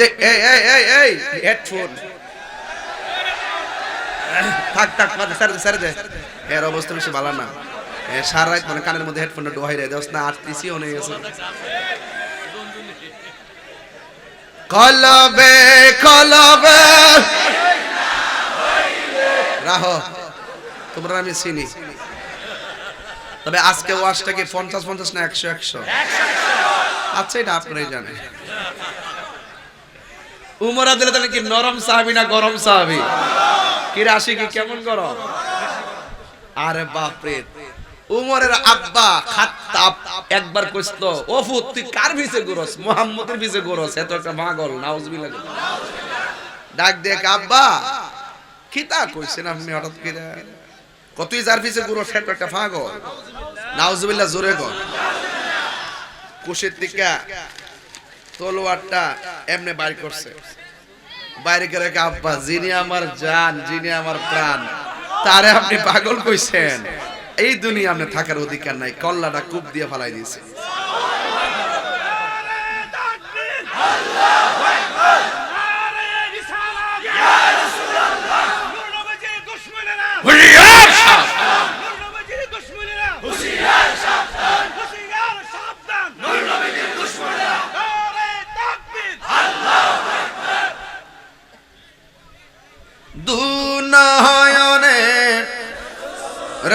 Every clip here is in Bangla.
যে এই এই এই এই হেডফোন থাক থাক মাঝে সারে সারে দে। এর অবস্থা বেশি ভালো না। সারা রাত মানে কানের মধ্যে হেডফোনটা ডোহাই রে দোস না অনেক গেছে। কলবে কলবে। রাহ তোমরা আমি চিনি। তবে আজকে ওয়াশটা কি পঞ্চাশ পঞ্চাশ না একশো একশো। আচ্ছা এটা আপনারাই জানেন। উমর আদিল তাহলে কি নরম সাহাবি না গরম সাহাবি? কি রাশি কি কেমন গরম? আরে বাপরে, উমরের আব্বা একবার তুই কার ভিসে গরস মুহাম্মদের ভিসে গরস এত একটা পাগল, নাউজুবিল্লাহ। ডাক দেখ আব্বা খিতা কইছেন আপনি হঠাৎ করে? কতই যার পিছে গুরু ফেট একটা পাগল। নাউজুবিল্লাহ, জোরে কর কুশের থেকে তলোয়ারটা এমনি বাইর করছে। বাইরে করে আব্বা, যিনি আমার জান, যিনি আমার প্রাণ, তারে আপনি পাগল কইছেন। এই দুনিয়া আপনি থাকার অধিকার নাই, কল্লাটা কূপ দিয়ে ফালাই দিয়েছে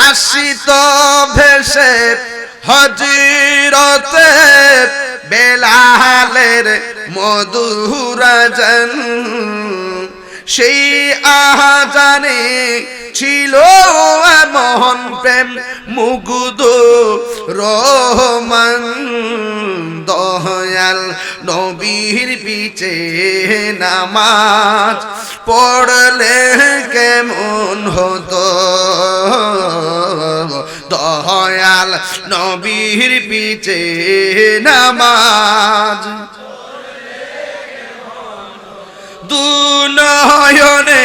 আসিত ভেসে হজিরতে বেলালের মধুরাজন সেই আহাজানে ছিল মোহন প্রেম মুগুদ রহমান। দয়াল নবীর পিছে নামাজ পড়লে কেমন হতো? দয়াল নবীর পিছে নামাজ দু দুনয়নে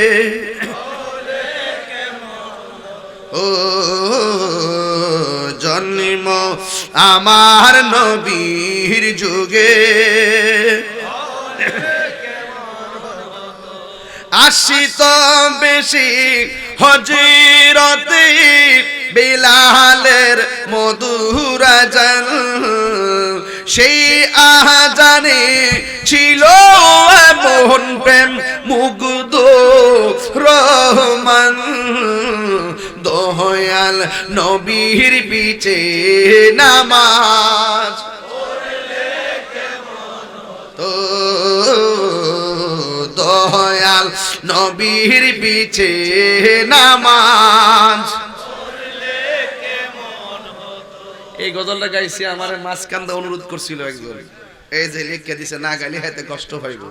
আমার নবীর যুগে। আসিত বেশি হজিরতে বিলালের মধুরাজন সেই আহাজানে ছিল মোহন প্রেম মুগ্ধ নবীর পিছে নামাজ তো দয়াল, নবীর পিছে নামাজ এই গজলটা গাইছি, আমার মাঝখান্দা অনুরোধ করছিল একজন। এই যে লিখে দিছে, না গাইলে হাতে কষ্ট হইব।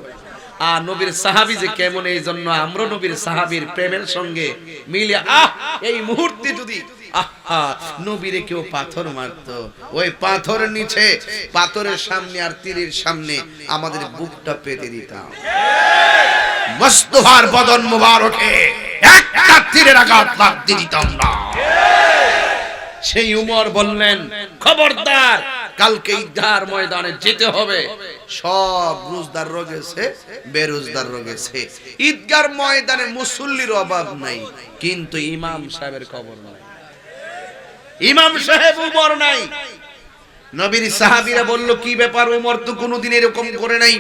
আর নবীর সাহাবি যে কেমন, এই জন্য আমরা নবীর সাহাবীর প্রেমের সঙ্গে মিলে আহ, এই মুহূর্তে যদি নবীরে কেউ পাথর মারতো। ওই পাথর নিচে, পাথরের সামনে আর তীরের সামনে আমাদের বুকটা পেতে দিতাম। মোস্তফার বদন মুবারকে, একটা তীরের আঘাত দিতাম না। সেই উমর বললেন, খবরদার, কালকে ঈদগার ময়দানে যেতে হবে। সব রোজদার রোগেছে, বেরোজদার রোগেছে। ঈদগার ময়দানে মুসল্লির অভাব নাই, কিন্তু ইমাম সাহেবের খবর নাই। ইমাম সাহেব উমর নাই। নবীর সাহাবীরা বলল, কি ব্যাপার উমর? তো কোনোদিন এরকম করে নাই।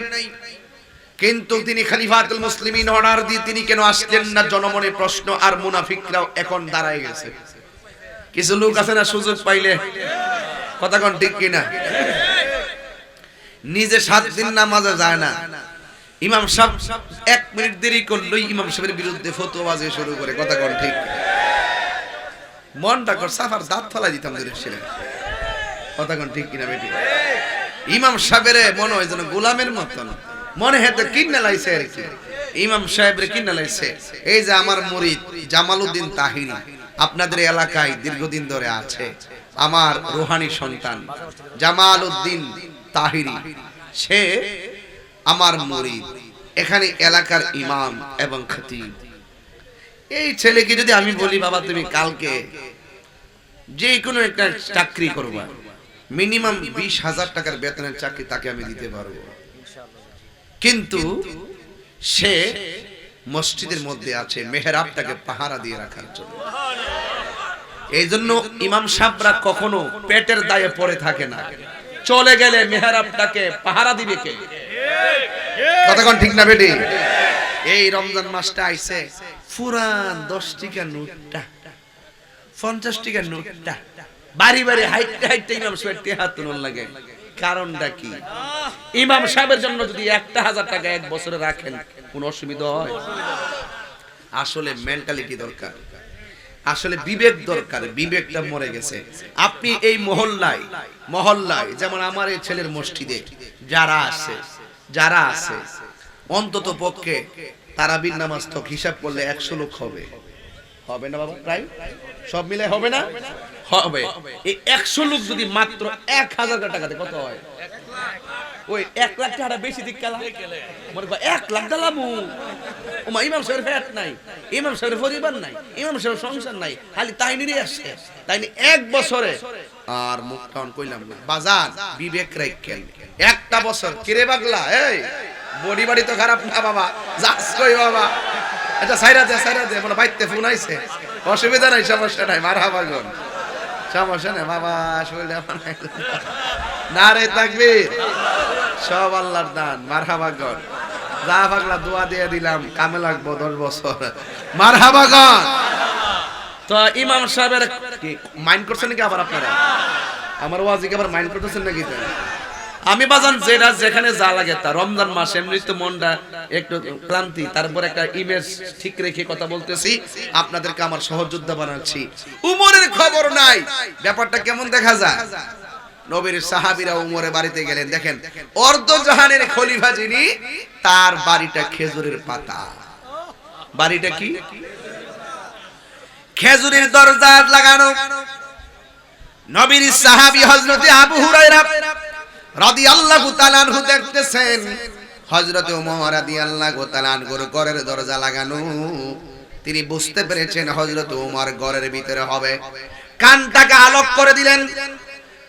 কিন্তু তিনি খলিফাতুল মুসলিমিন অর্ডার দিয়ে তিনি কেন আসলেন না? জনমনে প্রশ্ন, আর মুনাফিকরাও এখন দাঁড়ায় গেছে। কিছু লোক আছে না, সুযোগ পাইলে? কথা কোন, ঠিক কিনা নিজে সাত দিন নামাজে যায় না। ইমাম সাহেব এক মিনিট দেরি করলেই ইমাম সাহেবের বিরুদ্ধে ফতোয়াজি শুরু করে। কথা কোন, ঠিক মনটা কর, সাফার দাঁত ফলাই দিতাম দূরে ছিলেন কথা ঠিক কিনা বেটি? ইমাম সাহেবের মনে হয় যেন গোলামের মতন। মনে হেতে কিনে লাইছে আর কি। ইমাম সাহেবের কিনে লাইছে। এই যে আমার মুরিদ জামালউদ্দিন তাহিরি আপনাদের এলাকায় দীর্ঘদিন ধরে আছে। আমার রোহানি সন্তান জামাল উদ্দিন তাহিরি সে আমার মুরিদ। এখানে এলাকার ইমাম এবং খতিব। এই ছেলেকে যদি আমি বলি বাবা তুমি কালকে যে কোনো একটা চাকরি করবা মিনিমাম বিশ হাজার টাকার বেতনের চাকরি তাকে আমি দিতে পারব। কিন্তু সে মসজিদের মধ্যে আছে মেহরাবটাকে পাহারা দিয়ে রাখার জন্য। এই জন্য। ইমাম সাহেবরা কখনো পেটের দায়ে পড়ে থাকে না। চলে গেলে মেহরাবটাকে পাহারা দিবে কে? কতক্ষণ ঠিক না বেটি? এই রমজান মাসটা আইছে ফুরান দশ টিকা নোটটা পঞ্চাশ টিকা নোটটা। বাড়ি বাড়ি হাইটতে হাইটতে ইমাম সাহেব হাত তুলন লাগে। কারণটা কি? ইমাম সাহেবের জন্য যদি একটা হাজার টাকা এক বছরে রাখেন, কোন অসুবিধা হয়? আসলে মেন্টালিটি দরকার। আসলে বিবেক দরকার, বিবেকটা মরে গেছে। আপনি এই মহল্লায় মহল্লায়, যেমন আমার এই ছেলের মসজিদে যারা আছে যারা আছে অন্তত পক্ষে তারাবির নামাজ তো হিসাব করলে একশো লোক হবে। হবে না বাবা? প্রায়? সব মিলে হবে না? হবে। এই একশো লোক যদি মাত্র এক হাজার টাকাতে কত হয়? ওই এক লাখ টাকা বেশি দিক কেলা মনে কর, এক লাখ ডালামু ওমা, ইমাম সাহেবের ফ্যাট নাই। ইমাম সাহেবের পরিবার নাই। ইমাম সাহেবের সংসার নাই। খালি তাই নিয়ে আসছে। তাই নিয়ে এক বছরে আর মুখ টাউন কইলাম। বাজার বিবেক রাখেন একটা বছর, কিরে বাগলা, এই? বডি বাড়ি তো খারাপ না, বাবা। যাস কই, বাবা। আচ্ছা সাইরা দে সাইরা দে মানে বাইতে ফোন আইছে। অসুবিধা নাই, সমস্যা নাই মার হাবাগন সমস্যা নেই, বাবা, শরীরে না রে তাকবীর, সব আল্লাহর দান মারহাবাগন যা পাগলা দোয়া দিয়ে দিলাম, কামে লাগবো দশ বছর। মারহাবাগন তো ইমাম সাহেবের মাইন্ড করছেন নাকি আবার আপনারা? আমার ওয়াজিকে আবার মাইন্ড করতেছেন নাকি? আমি বাজান যেটা যেখানে যা লাগে তা। রমজান মাস এমনি তো মনটা একটু ক্লান্তি, তারপর একটা ইমেজ ঠিক রেখে কথা বলতেছি। আপনাদেরকে আমার সহযোদ্ধা বানাচ্ছি। উমরের খবর নাই। ব্যাপারটা কেমন দেখা যায়? নবীর সাহাবীরা উমরের বাড়িতে গেলেন। দেখেন, অর্ধ জাহানের খলিফা যিনি, তার বাড়িটা খেজুরের পাতা। বাড়িটা কি? খেজুরের দরজা লাগানো। নবীর সাহাবী হযরতে আবু হুরায়রা রাদিয়াল্লাহু তাআলা আনহু দেখতেছেন। হযরতে ওমর রাদিয়াল্লাহু তাআলা আনহুর ঘরের দরজা লাগানো। তিনি বুঝতে পেরেছেন হজরত ওমর ঘরের ভিতরে হবে। কানটাকে আলোক করে দিলেন।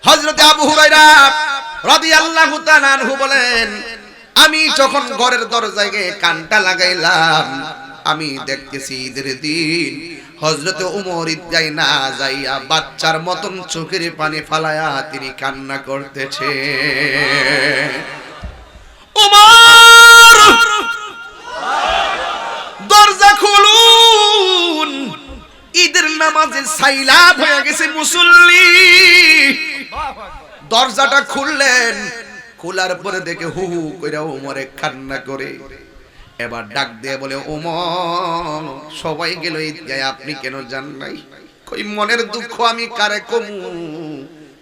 হযরতে আবু হুরায়রা রাদিয়াল্লাহু তাআলা আনহু বলেন, আমি যখন ঘরের দরজায় কানটা লাগাইলাম, আমি দেখতেছি ঈদের দিন হজরত উমর ঈদগাই না যাইয়া বাচ্চার মতন চোখের পানি ফালায়া তিনি কান্না করতেছে দরজা খুলুন। ঈদের নামাজে সাইলাব হয়ে গেছে মুসল্লি। দরজাটা খুললেন। খোলার পরে দেখে হু হু করে উমরে কান্না করে। এবার ডাক দিয়ে বলে, ওমর, সবাই গেল ঈদগায় আপনি কেন যান নাই? কই, মনের দুঃখ আমি কারে কমু?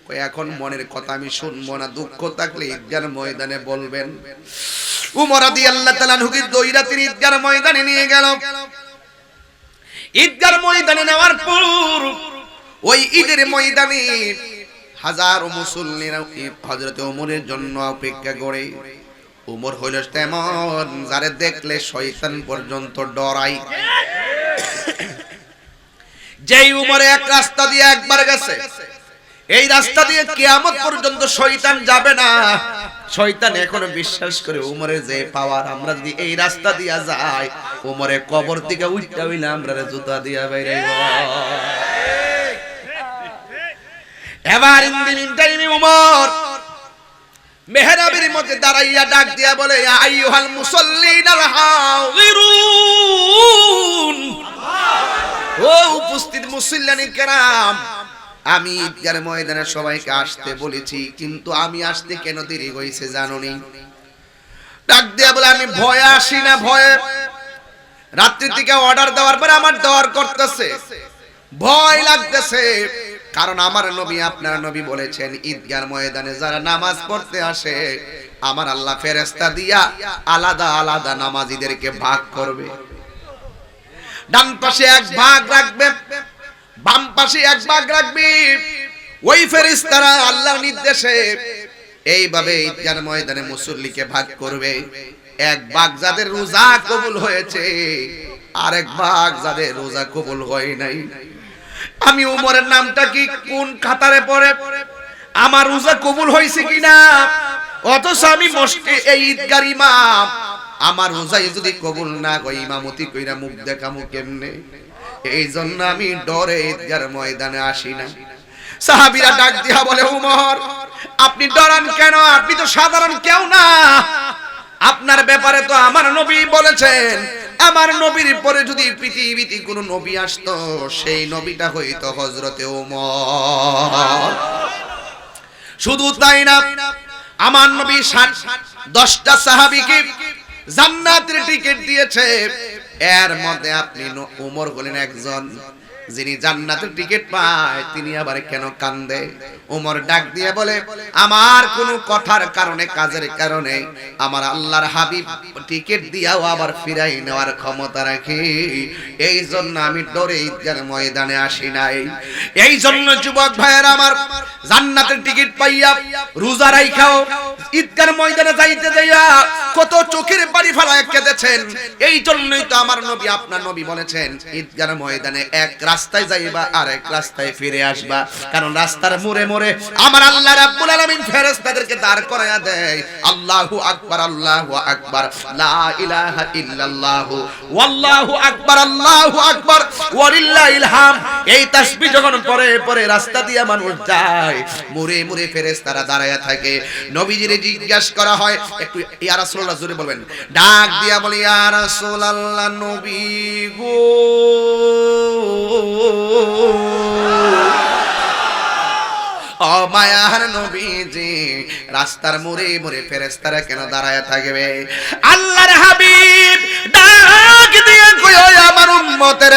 কই, এখন মনের কথা আমি শুনব না। দুঃখ থাকলে ঈদগার ময়দানে বলবেন। উমর আদি আল্লাহ দইরা তিনি ঈদগার ময়দানে নিয়ে গেল। ঈদগার ময়দানে নেওয়ার পর ওই ঈদের ময়দানে হাজার মুসল্লিরা হযরত ওমরের জন্য অপেক্ষা করে। উমর হইল তেমন, যারে দেখলে শয়তান পর্যন্ত ডরাই যেই উমরে এক রাস্তা দিয়ে একবার গেছে, এই রাস্তা দিয়ে কিয়ামত পর্যন্ত শয়তান যাবে না। শয়তান এখনও বিশ্বাস করে উমরে যে পাওয়ার আমরা যদি এই রাস্তা দিয়া যাই, উমরে কবর থেকে উঠতে হইলে আমরা জুতা দিয়া বাইরে এবার ইন টাইমে উমর মেহরাবের মধ্যে দাঁড়াইয়া ডাক দিয়া বলে আইয়ুহাল মুসাল্লিন আল হাযিরুন ও উপস্থিত মুসল্লানি কেরাম, আমি ঈদগার ময়দানে সবাইকে আসতে বলেছি, কিন্তু আমি আসতে কেন দেরি হয়েছে জানোনি? ডাক দিয়া বলে, আমি ভয়ে আসি না, ভয়ে। রাত্রি থেকে অর্ডার দেওয়ার পরে আমার দেওয়ার করতেছে। ভয় লাগতেছে। কারণ আমার নবী আপনার নবী বলেছেন, ঈদগার ময়দানে যারা নামাজ পড়তে আসে, আমার আল্লাহ ফেরেস্তা দিয়া আলাদা আলাদা নামাজিদেরকে ভাগ করবে। ডান পাশে এক ভাগ রাখবে, বাম পাশে এক ভাগ রাখবে। ওই ফেরেশতারা আল্লাহর নির্দেশে এইভাবে ঈদগার ময়দানে মুসল্লিকে ভাগ করবে। এক ভাগ যাদের রোজা কবুল হয়েছে, আরেক ভাগ যাদের রোজা কবুল হয় নাই। আমি উমরের নামটা কি কোন খাতারে পড়ে? আমার রোজা কবুল হয়েছে কিনা? অথচ আমি মস্কে এই ঈদগার ইমাম। আমার রোজাই যদি কবুল না হয় ইমামতি কইরা মুখ দেখামু কেমনে? এই জন্য আমি ডরে ঈদগার ময়দানে আসি না। সাহাবীরা ডাক দিয়া বলে, উমর, আপনি ডরান কেন? আপনি তো সাধারণ কেউ না। আপনার ব্যাপারে তো আমার নবী বলেছেন আমার নবীর পরে যদি পৃথিবীতে কোনো নবী আসতো, সেই নবীটা হইতো হজরতে শুধু তাই না, আমার নবী ষাট, দশটা সাহাবিকে জান্নাতের টিকিট দিয়েছে। এর মধ্যে আপনি উমর হলেন একজন। যিনি জান্নাতের টিকিট পায়, তিনি আবার কেন কান্দে? উমর ডাক দিয়ে বলে, আমার কোনো কথার কারণে, কাজের কারণে আমার আল্লাহর হাবিব টিকিট দিয়াও আবার ফিরাই নেওয়ার ক্ষমতা রাখি। এই জন্য আমি ডরে ঈদগার ময়দানে আসি নাই। এই জন্য যুবক ভাইয়ের আমার জান্নাতের টিকিট পাইয়া রোজা রাইখাও ঈদগার ময়দানে যাইতে যাইয়া কত চোখের বাড়ি ফেলায় কেঁদেছেন। এই জন্যই তো আমার নবী আপনার নবী বলেছেন, ঈদগার ময়দানে এক রাস্তায় যাইবা আর এক রাস্তায় ফিরে আসবা। কারণ রাস্তার মোড়ে মোড়ে আমার আল্লাহ রাব্বুল আলামিন ফেরেশতাদেরকে দাঁড় করায়া দেয়, আল্লাহু আকবার আল্লাহু আকবার, লা ইলাহা ইল্লাল্লাহু, ওয়াল্লাহু আকবার, আল্লাহু আকবার, ওয়ালিল্লাহিল হাম। এই তাসবিহ যখন পরে পরে রাস্তা দিয়ে মানুষ যায় মুরে মুরে ফেরেশতারা দাঁড়ায়া থাকে। নবীজিরে জিজ্ঞাসা করা হয়, একটু জোরে বলবেন। ডাক দিয়া বলি নবী গো। ও মায়ার নবীজি, রাস্তার মোড়ে মোড়ে ফেরেশতারা কেন দাঁড়ায় থাকবে? আল্লাহর হাবিব ডাক দিয়ে কইও আমার উম্মতের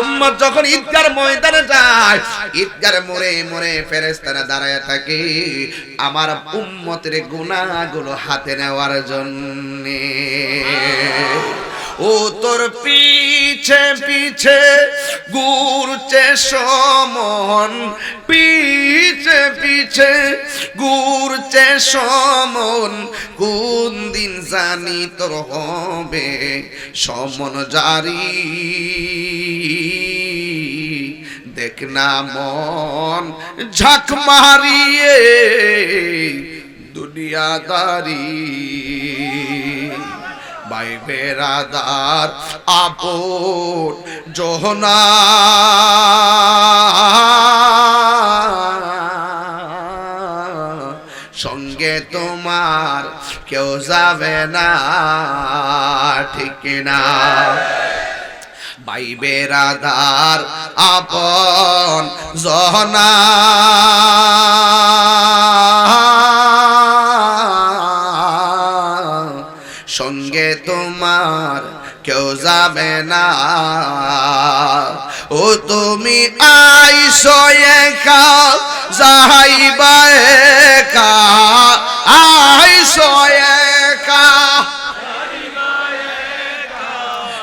উম্মত যখন ঈদগার ময়দানে যায়, ঈদগার মোড়ে মোড়ে ফেরেস্তারা দাঁড়ায় থাকে। আমার উম্মতের গুনাহগুলো হাতে নেওয়ার জন্য। ও তোর পিছে পিছে ঘুরছে সমন পিছে পিছে ঘুরছে সমন, কোন দিন জানি তোর হবে সমন জারি। দেখ না মন ঝাঁক মারিয়ে দুনিয়াদারি। ভাই বেরাদার আপন জহনা। কেউ যাবে না ঠিক না ভাই বেরাদার আপন জহনা। সঙ্গে তোমার কেউ যাবে না ও তুমি আইসো যাইবা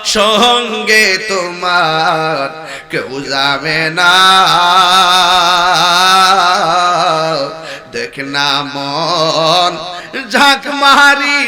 সঙ্গে তোমার কেউ যাবে না। দেখ না মন ঝাঁক মারি